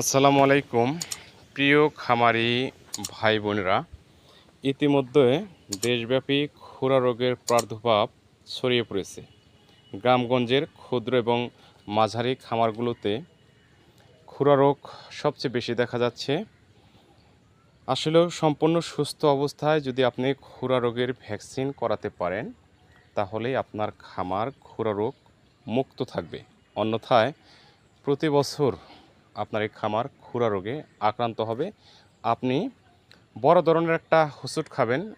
আসসালামু আলাইকুম। প্রিয় খামারি ভাই বোনেরা ইতিমধ্যে দেশব্যাপী খুরা রোগের প্রাদুর্ভাব ছড়িয়ে পড়েছে। গ্রামগঞ্জের ক্ষুদ্র এবং মাঝারি খামারগুলোতে খুরা রোগ সবচেয়ে বেশি দেখা যাচ্ছে। আসলেও সম্পূর্ণ সুস্থ অবস্থায় যদি আপনি খুরা রোগের ভ্যাকসিন করাতে পারেন তাহলেই আপনার খামার খুরা রোগ মুক্ত থাকবে। অন্যথায় প্রতি বছর আপনার এই খামার খুরা রোগে আক্রান্ত হবে। আপনি বড় ধরনের একটা হুসুট খাবেন,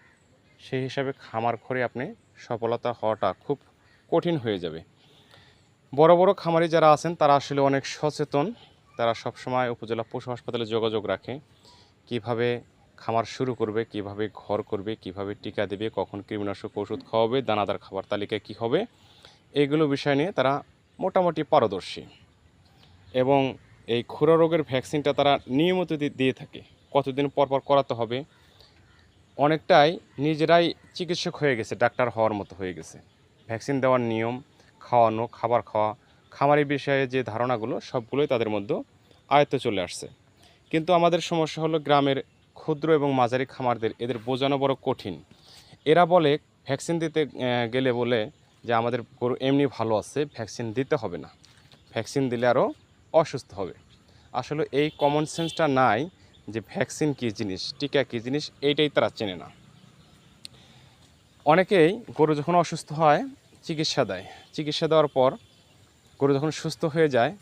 সেই হিসাবে খামার করে আপনি সফলতা হওয়াটা খুব কঠিন হয়ে যাবে। বড় বড় খামারি যারা আছেন, তারা আসলে অনেক সচেতন। তারা সবসময় উপজেলা পশু হাসপাতালে যোগাযোগ রাখে। কীভাবে খামার শুরু করবে, কীভাবে ঘর করবে, কীভাবে টিকা দেবে, কখন কীটনাশক ওষুধ খাওয়াবে, দানাদার খাবার তালিকায় কী হবে, এগুলো বিষয় নিয়ে তারা মোটামুটি পারদর্শী। এবং এই খুরা রোগের ভ্যাকসিনটা তারা নিয়মিত দিয়ে থাকে। কতদিন পর পর করাতে হবে, অনেকটাই নিজেরাই চিকিৎসক হয়ে গেছে, ডাক্তার হওয়ার মতো হয়ে গেছে। ভ্যাকসিন দেওয়ার নিয়ম, খাওয়ানো, খাবার খাওয়া, খামারি বিষয়ে যে ধারণাগুলো, সবগুলোই তাদের মধ্যে আয়ত্তে চলে আসছে। কিন্তু আমাদের সমস্যা হলো গ্রামের ক্ষুদ্র এবং মাঝারি খামারদের, এদের বোঝানো বড় কঠিন। এরা বলে, ভ্যাকসিন দিতে গেলে বলে যে আমাদের গরু এমনি ভালো আছে, ভ্যাকসিন দিতে হবে না। ভ্যাকসিন দিলে আরও অসুস্থ হবে। আসলে এই কমন সেন্সটা নাই যে ভ্যাকসিন কী জিনিস, টিকা কী জিনিস, এইটাই তারা চেনে না। অনেকেই গরু যখন অসুস্থ হয়, চিকিৎসা দেয়। চিকিৎসা দেওয়ার পর গরু যখন সুস্থ হয়ে যায়,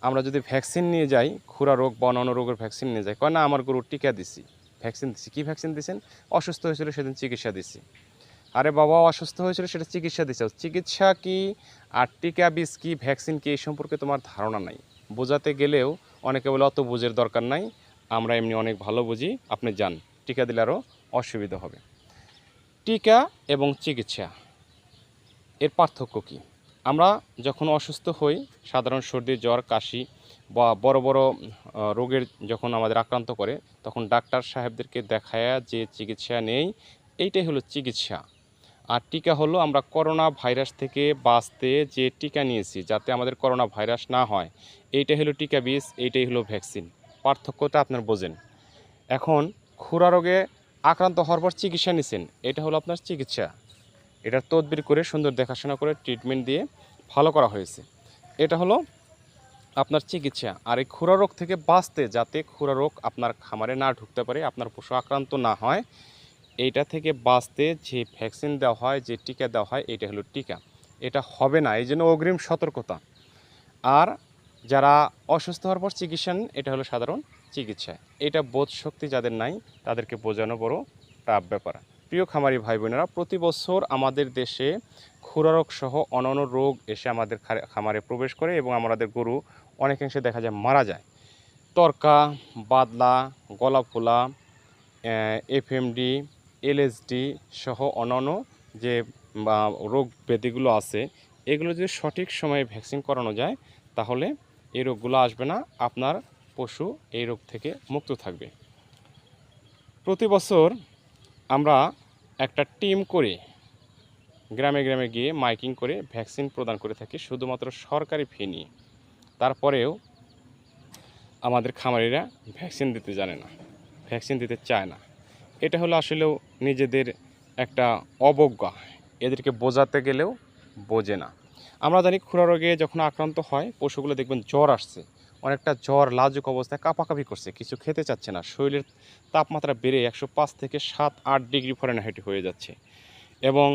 আমরা যদি ভ্যাকসিন নিয়ে যাই, খুরা রোগ বা অন্যান্য রোগের ভ্যাকসিন নিয়ে যাই, কয়, না, আমার গরু টিকা দিছি। ভ্যাকসিন দিছি। কী ভ্যাকসিন দিছেন? অসুস্থ হয়েছিল সেদিন চিকিৎসা দিছি। আরে বাবা অসুস্থ হয়েছিল, সেটা চিকিৎসা দিছে। চিকিৎসা কি, আর টিকা, বিষ কি, ভ্যাকসিন কি, এই সম্পর্কে তোমার ধারণা নাই। বোঝাতে গেলেও অনেকে বলে, অত বুঝের দরকার নাই, আমরা এমনি অনেক ভালো বুঝি, আপনি যান। টিকা দিলে আরও অসুবিধা হবে। টিকা এবং চিকিৎসা, এর পার্থক্য কী? আমরা যখন অসুস্থ হই, সাধারণ সর্দি, জ্বর, কাশি বা বড় বড় রোগের যখন আমাদের আক্রান্ত করে, তখন ডাক্তার সাহেবদেরকে দেখায়া যে চিকিৎসা নেই, এইটাই হলো চিকিৎসা। আর টিকা হলো আমরা করোনা ভাইরাস থেকে বাঁচতে যে টিকা নিয়েছি যাতে আমাদের করোনা ভাইরাস না হয়। এইটাই হলো টিকা বীজ, এইটাই হলো ভ্যাকসিন। পার্থক্যটা আপনার বোঝেন। এখন খুরা রোগে আক্রান্ত হওয়ার পর চিকিৎসা নিছেন, এটা হলো আপনার চিকিৎসা। এটা তদবির করে সুন্দর দেখাশোনা করে ট্রিটমেন্ট দিয়ে ভালো করা হয়েছে। এটা হলো আপনার চিকিৎসা। আর এই খুরা রোগ থেকে বাঁচতে যাতে খুরা রোগ আপনার খামারে না ঢুকতে পারে, আপনার পশু আক্রান্ত না হয় এইটা থেকে বাঁচতে যে ভ্যাকসিন দেওয়া হয়, যে টিকা দেওয়া হয়, এটা হলো টিকা। এটা হবে না, এই জন্য অগ্রিম সতর্কতা। আর যারা অসুস্থ হওয়ার পর চিকিৎসা এটা হলো সাধারণ চিকিৎসা। এটা বোধ শক্তি যাদের নাই, তাদেরকে বোঝানো বড় টাফ ব্যাপার। প্রিয় খামারি ভাই বোনেরা প্রতি বছর আমাদের দেশে খুরারোগ সহ অন্যান্য রোগ এসে আমাদের খামারে প্রবেশ করে এবং আমাদের গরু অনেকাংশে দেখা যায় মারা যায়। তরকা, বাদলা গলা ফোলা এফএমডি এলএসডি সহ অন্যান্য যে রোগ ব্যাধিগুলো আছে, এগুলো যদি সঠিক সময়ে ভ্যাকসিন করানো যায়, তাহলে এই রোগগুলো আসবে না, আপনার পশু এই রোগ থেকে মুক্ত থাকবে। প্রতি বছর আমরা একটা টিম করে গ্রামে গ্রামে গিয়ে মাইকিং করে ভ্যাকসিন প্রদান করে থাকি, শুধুমাত্র সরকারি ফি নিয়ে। তারপরেও আমাদের খামারিরা ভ্যাকসিন দিতে জানে না, ভ্যাকসিন দিতে চায় না। এটা হলো আসলেও নিজেদের একটা অবজ্ঞা। এদেরকে বোঝাতে গেলেও বোঝে না। আমরা জানি খুরা রোগে যখন আক্রান্ত হয়, পশুগুলো দেখবেন জ্বর আসছে। অনেকটা জ্বর, লাজুক অবস্থায় কাঁপাকাঁপি করছে, কিছু খেতে চাচ্ছে না। শরীরের তাপমাত্রা বেড়ে একশো পাঁচ থেকে সাত আট ডিগ্রি ফরেনহাইট হয়ে যাচ্ছে এবং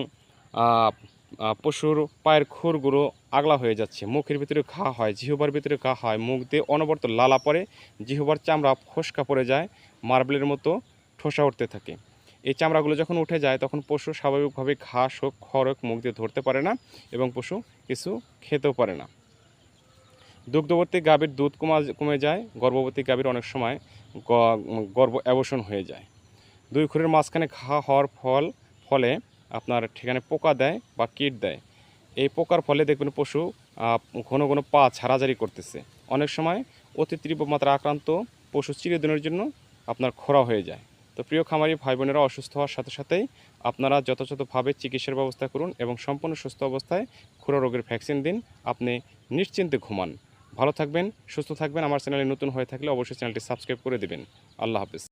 পশুর পায়ের খুরগুলো আগলা হয়ে যাচ্ছে। মুখের ভিতরে ঘা হয়, জিহবার ভিতরে ঘা হয়, মুখ দিয়ে অনবরত লালা পড়ে, জিহবার চামড়া ফসকা পড়ে যায়, মার্বেলের মতো ঠোসা উঠতে থাকে। এই চামড়াগুলো যখন উঠে যায়, তখন পশু স্বাভাবিকভাবে ঘাস হোক, খড় হোক, মুখ দিয়ে ধরতে পারে না এবং পশু কিছু খেতেও পারে না। দুগ্ধবর্তী গাভীর দুধ কমা, কমে যায়, গর্ভবতী গাভীর অনেক সময় গর্ভ অ্যাবর্ষণ হয়ে যায়। দুই খুরের মাঝখানে ঘা হওয়ার ফল, ফলে আপনার ঠিকানে পোকা দেয় বা কীট দেয়। এই পোকার ফলে দেখবেন পশু ঘন ঘন পা ছাড়াঝাড়ি করতেছে। অনেক সময় অতি তীব্র মাত্রা আক্রান্ত পশু চিরদিনের জন্য আপনার খোরা হয়ে যায়। তো প্রিয় খামারি ভাই বোনেরা অসুস্থ হওয়ার সাথে সাথেই আপনারা যথাযথভাবে চিকিৎসার ব্যবস্থা করুন এবং সম্পূর্ণ সুস্থ অবস্থায় খুরা রোগের ভ্যাকসিন দিন। আপনি নিশ্চিন্তে ঘুমান। ভালো থাকবেন, সুস্থ থাকবেন। আমার চ্যানেলে নতুন হয়ে থাকলে অবশ্যই চ্যানেলটি সাবস্ক্রাইব করে দেবেন। আল্লাহ হাফিজ।